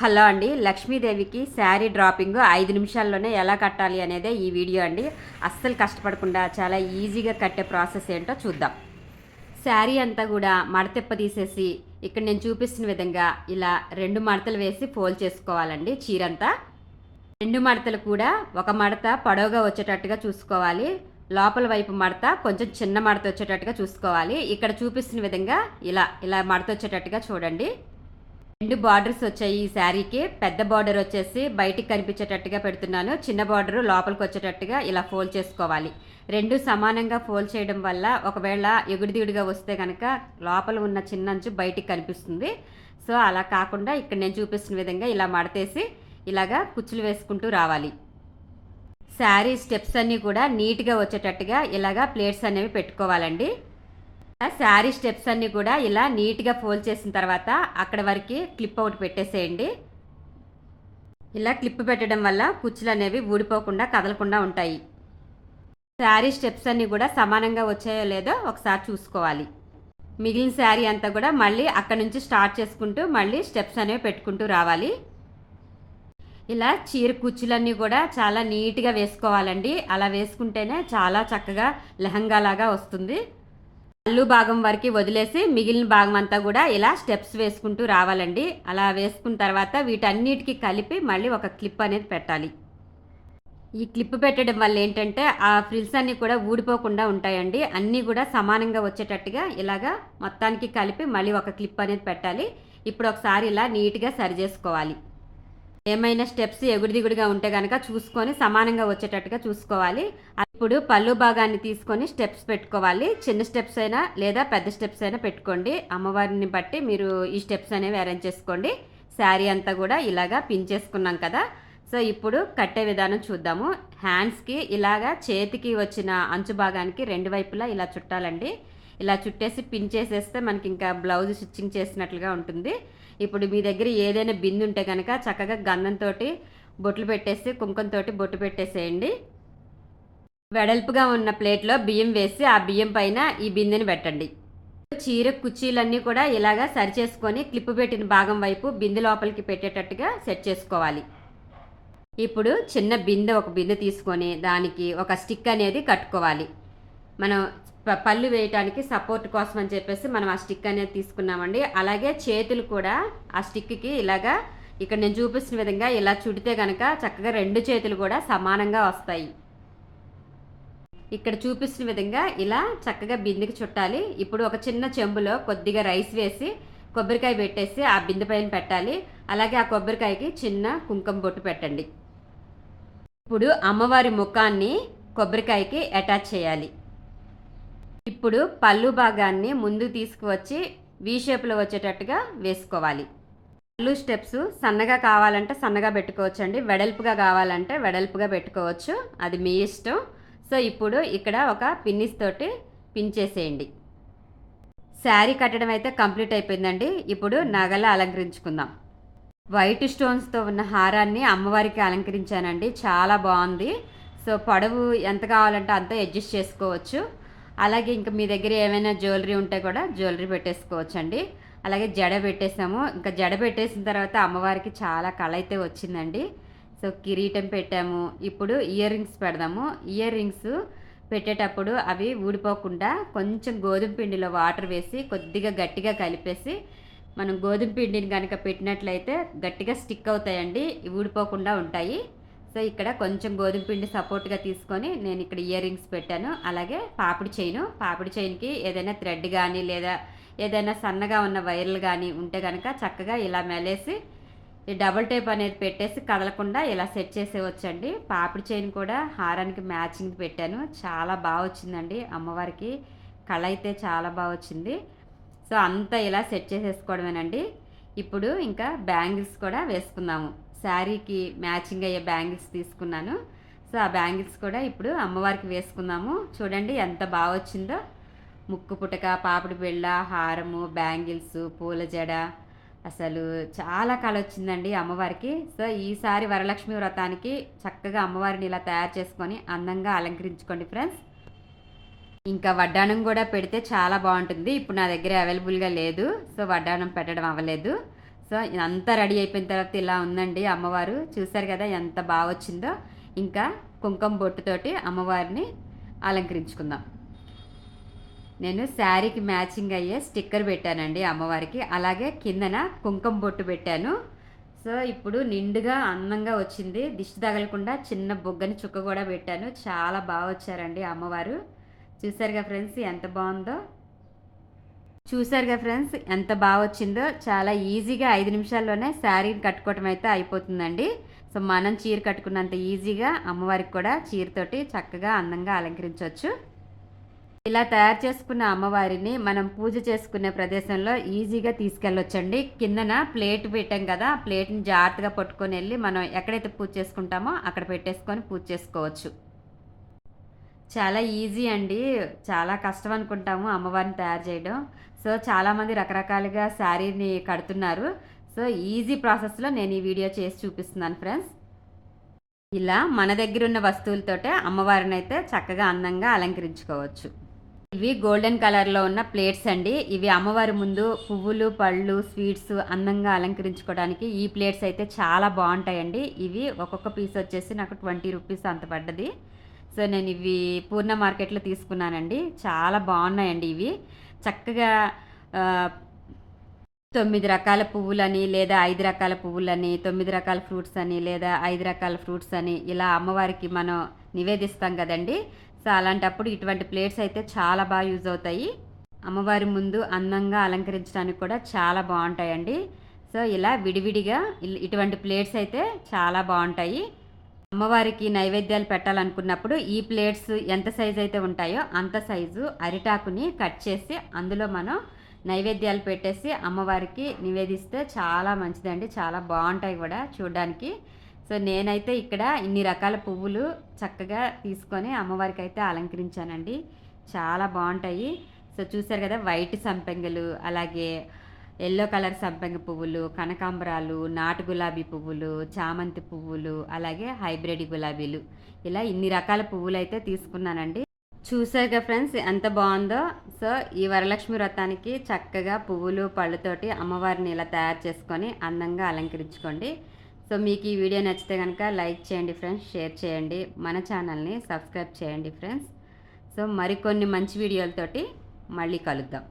Hello అండి లక్ష్మీదేవికి sari dropping ఐదు నిమిషాల్లోనే ఎలా కట్టాలి అనేదే ఈ వీడియో అండి. అస్సలు కష్టపడకుండా చాలా ఈజీగా కట్టే ప్రాసెస్ ఏంటో చూద్దాం. శారీ అంతా కూడా మడతెప్ప తీసేసి ఇక్కడ నేను చూపిస్తున్న విధంగా ఇలా రెండు మడతలు వేసి ఫోల్డ్ చేసుకోవాలండి చీరంతా. రెండు మడతలు కూడా ఒక మడత పొడవుగా వచ్చేటట్టుగా చూసుకోవాలి. లోపల వైపు మడత కొంచెం చిన్న మడత వచ్చేటట్టుగా చూసుకోవాలి. ఇక్కడ చూపిస్తున్న విధంగా ఇలా ఇలా మడత వచ్చేటట్టుగా చూడండి. రెండు బార్డర్స్ వచ్చాయి ఈ శారీకి. పెద్ద బార్డర్ వచ్చేసి బయటికి కనిపించేటట్టుగా పెడుతున్నాను. చిన్న బార్డర్ లోపలికి వచ్చేటట్టుగా ఇలా ఫోల్డ్ చేసుకోవాలి. రెండు సమానంగా ఫోల్డ్ చేయడం వల్ల ఒకవేళ ఎగుడిదిగుడిగా వస్తే కనుక లోపల ఉన్న చిన్న అంచు బయటికి కనిపిస్తుంది. సో అలా కాకుండా ఇక్కడ నేను చూపిస్తున్న విధంగా ఇలా మడతేసి ఇలాగా కుచ్చులు వేసుకుంటూ రావాలి. శారీ స్టెప్స్ అన్నీ కూడా నీట్గా వచ్చేటట్టుగా ఇలాగా ప్లేట్స్ అనేవి పెట్టుకోవాలండి. శారీ స్టెప్స్ అన్నీ కూడా ఇలా నీట్గా ఫోల్డ్ చేసిన తర్వాత అక్కడ వరకు క్లిప్ అవుట్ పెట్టేసేయండి. ఇలా క్లిప్ పెట్టడం వల్ల కుచ్చులు అనేవి ఊడిపోకుండా కదలకుండా ఉంటాయి. శారీ స్టెప్స్ అన్నీ కూడా సమానంగా వచ్చాయో లేదో ఒకసారి చూసుకోవాలి. మిగిలిన శారీ అంతా కూడా మళ్ళీ అక్కడ నుంచి స్టార్ట్ చేసుకుంటూ మళ్ళీ స్టెప్స్ అనేవి పెట్టుకుంటూ రావాలి. ఇలా చీర కుచ్చులన్నీ కూడా చాలా నీట్గా వేసుకోవాలండి. అలా వేసుకుంటేనే చాలా చక్కగా లెహంగా లాగా వస్తుంది. పళ్ళు భాగం వరకు వదిలేసి మిగిలిన భాగం అంతా కూడా ఇలా స్టెప్స్ వేసుకుంటూ రావాలండి. అలా వేసుకున్న తర్వాత వీటన్నిటికి కలిపి మళ్ళీ ఒక క్లిప్ అనేది పెట్టాలి. ఈ క్లిప్ పెట్టడం వల్ల ఏంటంటే ఆ ఫ్రిల్స్ అన్నీ కూడా ఊడిపోకుండా ఉంటాయండి. అన్నీ కూడా సమానంగా వచ్చేటట్టుగా ఇలాగా మొత్తానికి కలిపి మళ్ళీ ఒక క్లిప్ అనేది పెట్టాలి. ఇప్పుడు ఒకసారి ఇలా నీట్గా సరి చేసుకోవాలి ఏమైనా స్టెప్స్ ఎగుడిదిగుడిగా ఉంటే కనుక చూసుకొని సమానంగా వచ్చేటట్టుగా చూసుకోవాలి. ఇప్పుడు పళ్ళు భాగాన్ని తీసుకొని స్టెప్స్ పెట్టుకోవాలి. చిన్న స్టెప్స్ అయినా లేదా పెద్ద స్టెప్స్ అయినా పెట్టుకోండి. అమ్మవారిని బట్టి మీరు ఈ స్టెప్స్ అనేవి అరేంజ్ చేసుకోండి. శారీ అంతా కూడా ఇలాగా పిన్ చేసుకున్నాం కదా. సో ఇప్పుడు కట్టే విధానం చూద్దాము. హ్యాండ్స్కి ఇలాగా చేతికి వచ్చిన అంచు భాగానికి రెండు వైపులా ఇలా చుట్టాలండి. ఇలా చుట్టేసి పిన్ చేసేస్తే మనకి ఇంకా బ్లౌజ్ స్టిచ్చింగ్ చేసినట్లుగా ఉంటుంది. ఇప్పుడు మీ దగ్గర ఏదైనా బిందు ఉంటే కనుక చక్కగా గంధంతో బొట్లు పెట్టేసి కుంకుమతో బొట్టు పెట్టేసేయండి. వెడల్పుగా ఉన్న ప్లేట్లో బియ్యం వేసి ఆ బియ్యం పైన ఈ బిందెని పెట్టండి. చీర కుర్చీలన్నీ కూడా ఇలాగా సరి చేసుకొని క్లిప్ పెట్టిన భాగం వైపు బిందె లోపలికి పెట్టేటట్టుగా సెట్ చేసుకోవాలి. ఇప్పుడు చిన్న బిందె ఒక బిందె తీసుకొని దానికి ఒక స్టిక్ అనేది కట్టుకోవాలి. మనం పళ్ళు వేయటానికి సపోర్ట్ కోసం అని చెప్పేసి మనం ఆ స్టిక్ అనేది తీసుకున్నామండి. అలాగే చేతులు కూడా ఆ స్టిక్కి ఇలాగా ఇక్కడ నేను చూపిస్తున్న విధంగా ఇలా చుడితే కనుక చక్కగా రెండు చేతులు కూడా సమానంగా వస్తాయి. ఇక్కడ చూపిస్తున్న విధంగా ఇలా చక్కగా బిందెకి చుట్టాలి. ఇప్పుడు ఒక చిన్న చెంబులో కొద్దిగా రైస్ వేసి కొబ్బరికాయ పెట్టేసి ఆ బిందె పైన పెట్టాలి. అలాగే ఆ కొబ్బరికాయకి చిన్న కుంకుమ బొట్టు పెట్టండి. ఇప్పుడు అమ్మవారి ముఖాన్ని కొబ్బరికాయకి అటాచ్ చేయాలి. ఇప్పుడు పళ్ళు భాగాన్ని ముందు తీసుకువచ్చి వీ షేప్లో వచ్చేటట్టుగా వేసుకోవాలి. పళ్ళు స్టెప్స్ సన్నగా కావాలంటే సన్నగా పెట్టుకోవచ్చు అండి వెడల్పుగా కావాలంటే వెడల్పుగా పెట్టుకోవచ్చు. అది మీ ఇష్టం. సో ఇప్పుడు ఇక్కడ ఒక పిన్నిస్ తోటి పిన్ చేసేయండి. శారీ కట్టడం అయితే కంప్లీట్ అయిపోయిందండి. ఇప్పుడు నగల అలంకరించుకుందాం. వైట్ స్టోన్స్తో ఉన్న హారాన్ని అమ్మవారికి అలంకరించానండి. చాలా బాగుంది. సో పొడవు ఎంత కావాలంటే అంత అడ్జస్ట్ చేసుకోవచ్చు. అలాగే ఇంకా మీ దగ్గర ఏమైనా జ్యువెలరీ ఉంటే కూడా జ్యువెలరీ పెట్టేసుకోవచ్చండి. అలాగే జడ పెట్టేసాము. ఇంకా జడ పెట్టేసిన తర్వాత అమ్మవారికి చాలా కళ అయితే వచ్చిందండి. సో కిరీటం పెట్టాము. ఇప్పుడు ఇయర్ రింగ్స్ పెడదాము. ఇయర్ రింగ్స్ పెట్టేటప్పుడు అవి ఊడిపోకుండా కొంచెం గోధుమ పిండిలో వాటర్ వేసి కొద్దిగా గట్టిగా కలిపేసి మనం గోధుమ పిండిని కనుక పెట్టినట్లయితే గట్టిగా స్టిక్ అవుతాయండి. ఊడిపోకుండా ఉంటాయి. సో ఇక్కడ కొంచెం గోధుమ పిండి సపోర్ట్గా తీసుకొని నేను ఇక్కడ ఇయర్ రింగ్స్ పెట్టాను. అలాగే పాపిడి చైను. పాపిడి చైన్కి ఏదైనా థ్రెడ్ కానీ లేదా ఏదైనా సన్నగా ఉన్న వైర్లు కానీ ఉంటే కనుక చక్కగా ఇలా మెలేసి ఈ డబుల్ టేప్ అనేది పెట్టేసి కదలకుండా ఇలా సెట్ చేసేవచ్చండి పాపిడి చైన్ కూడా హారానికి మ్యాచింగ్ పెట్టాను. చాలా బాగా వచ్చిందండి అమ్మవారికి. కళ అయితే చాలా బాగా వచ్చింది. సో అంతా ఇలా సెట్ చేసేసుకోవడమేనండి. ఇప్పుడు ఇంకా బ్యాంగిల్స్ కూడా వేసుకుందాము. శారీకి మ్యాచింగ్ అయ్యే బ్యాంగిల్స్ తీసుకున్నాను. సో ఆ బ్యాంగిల్స్ కూడా ఇప్పుడు అమ్మవారికి వేసుకుందాము. చూడండి ఎంత బాగా వచ్చిందో. ముక్కు పుటక పాపిడి బిళ్ళ హారము బ్యాంగిల్స్ పూల జడ. అసలు చాలా కళ వచ్చిందండి అమ్మవారికి. సో ఈసారి వరలక్ష్మి వ్రతానికి చక్కగా అమ్మవారిని ఇలా తయారు చేసుకొని అందంగా అలంకరించుకోండి ఫ్రెండ్స్. ఇంకా వడ్డానం కూడా పెడితే చాలా బాగుంటుంది. ఇప్పుడు నా దగ్గర అవైలబుల్గా లేదు. సో వడ్డానం పెట్టడం అవ్వలేదు. సో అంతా రెడీ అయిపోయిన తర్వాత ఇలా ఉందండి అమ్మవారు. చూసారు కదా ఎంత బాగా వచ్చిందో. ఇంకా కుంకుమ బొట్టుతోటి అమ్మవారిని అలంకరించుకుందాం. నేను శారీకి మ్యాచింగ్ అయ్యే స్టిక్కర్ పెట్టానండి అమ్మవారికి. అలాగే కిందన కుంకుమ బొట్టు పెట్టాను. సో ఇప్పుడు నిండుగా అందంగా వచ్చింది. దిష్టి తగలకుండా చిన్న బొగ్గని చుక్క కూడా పెట్టాను. చాలా బాగా వచ్చారండి అమ్మవారు. చూసారుగా ఫ్రెండ్స్ ఎంత బాగుందో. చూసారుగా ఫ్రెండ్స్? ఎంత బాగా వచ్చిందో. చాలా ఈజీగా ఐదు నిమిషాల్లోనే శారీని కట్టుకోవటం అయితే అయిపోతుందండి. సో మనం చీర కట్టుకున్నంత ఈజీగా అమ్మవారికి కూడా చీరతోటి చక్కగా అందంగా అలంకరించవచ్చు. ఇలా తయారు చేసుకున్న అమ్మవారిని మనం పూజ చేసుకునే ప్రదేశంలో ఈజీగా తీసుకెళ్ళొచ్చండి. కిందన ప్లేట్ పెట్టాం కదా ప్లేట్ని జాగ్రత్తగా పట్టుకొని వెళ్ళి మనం ఎక్కడైతే పూజ చేసుకుంటామో అక్కడ పెట్టేసుకొని పూజ చేసుకోవచ్చు. చాలా ఈజీ అండి. చాలా కష్టం అనుకుంటాము అమ్మవారిని తయారు చేయడం. సో చాలామంది రకరకాలుగా శారీని కడుతున్నారు. సో ఈజీ ప్రాసెస్లో నేను ఈ వీడియో చేసి చూపిస్తున్నాను ఫ్రెండ్స్. ఇలా మన దగ్గర ఉన్న వస్తువులతోటే అమ్మవారిని అయితే చక్కగా అందంగా అలంకరించుకోవచ్చు. ఇవి గోల్డెన్ కలర్లో ఉన్న ప్లేట్స్ అండి. ఇవి అమ్మవారి ముందు పువ్వులు పళ్ళు స్వీట్స్ అందంగా అలంకరించుకోవడానికి ఈ ప్లేట్స్ అయితే చాలా బాగుంటాయండి. ఇవి ఒక్కొక్క పీస్ వచ్చేసి నాకు ట్వంటీ రూపీస్ అంత పడ్డది. సో నేను ఇవి పూర్ణ మార్కెట్లో తీసుకున్నానండి. చాలా బాగున్నాయండి ఇవి. చక్కగా తొమ్మిది రకాల పువ్వులని లేదా ఐదు రకాల పువ్వులని తొమ్మిది రకాల ఫ్రూట్స్ అని లేదా ఐదు రకాల ఫ్రూట్స్ అని ఇలా అమ్మవారికి మనం నివేదిస్తాం కదండి. సో అలాంటప్పుడు ఇటువంటి ప్లేట్స్ అయితే చాలా బాగా యూజ్ అవుతాయి. అమ్మవారి ముందు అందంగా అలంకరించడానికి కూడా చాలా బాగుంటాయండి. సో ఇలా విడివిడిగా ఇటువంటి ప్లేట్స్ అయితే చాలా బాగుంటాయి. అమ్మవారికి నైవేద్యాలు పెట్టాలనుకున్నప్పుడు ఈ ప్లేట్స్ ఎంత సైజు అయితే ఉంటాయో అంత సైజు అరిటాకుని కట్ చేసి అందులో మనం నైవేద్యాలు పెట్టేసి అమ్మవారికి నివేదిస్తే చాలా మంచిదండి. చాలా బాగుంటాయి కూడా చూడడానికి. సో నేనైతే ఇక్కడ ఇన్ని రకాల పువ్వులు చక్కగా తీసుకొని అమ్మవారికి అయితే అలంకరించానండి. చాలా బాగుంటాయి. సో చూసారు కదా వైట్ సంపెంగలు అలాగే ఎల్లో కలర్ సంపెంగ పువ్వులు కనకాంబరాలు నాటు గులాబీ పువ్వులు చామంతి పువ్వులు అలాగే హైబ్రిడ్ గులాబీలు. ఇలా ఇన్ని రకాల పువ్వులు అయితే తీసుకున్నానండి. చూసాక ఫ్రెండ్స్ ఎంత బాగుందో. సో ఈ వరలక్ష్మి వ్రతానికి చక్కగా పువ్వులు పళ్ళతోటి అమ్మవారిని ఇలా తయారు చేసుకొని అందంగా అలంకరించుకోండి. సో మీకు ఈ వీడియో నచ్చితే కనుక లైక్ చేయండి ఫ్రెండ్స్ షేర్ చేయండి. మన ఛానల్ని సబ్స్క్రైబ్ చేయండి ఫ్రెండ్స్. సో మరికొన్ని మంచి వీడియోలతోటి మళ్ళీ కలుద్దాం.